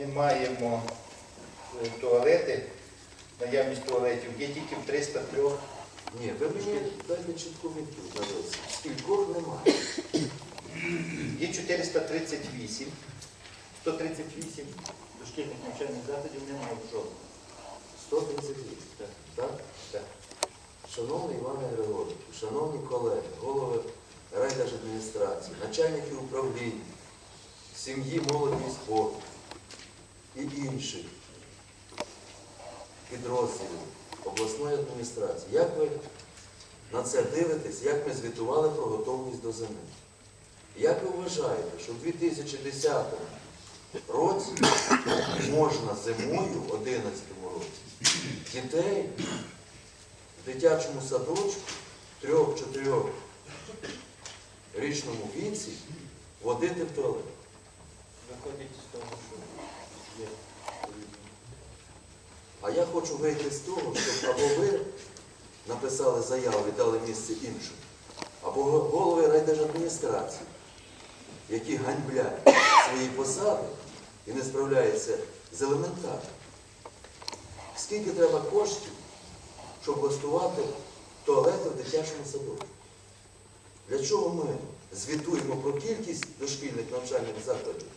ми маємо е, туалети, наявність туалетів є тільки в 303 Ні, ви мені дайте чітку відповідь. Скількох немає. Є 438, 138 дошкільних навчальних закладів немає жодного. 138. Так. Так? Так. Шановний Іване Григоровичу, шановні колеги, голови райдержадміністрації, начальники управлінь, сім'ї, молоді і спорту інших підрозділів обласної адміністрації. Як ви на це дивитесь, як ми звітували про готовність до зими? Як ви вважаєте, що в 2010 році можна зимою, в 2011 році, дітей в дитячому садочку трьох-чотирьох річному віці водити в туалет. Виходить з того, що є відповідно. А я хочу вийти з того, щоб або ви написали заяву і дали місце іншим, або голови райдержадміністрації, які ганьблять свої посади і не справляються з елементарним. Скільки треба коштів, щоб влаштувати туалети в дитячому садочку? Для чого ми звітуємо про кількість дошкільних навчальних закладів,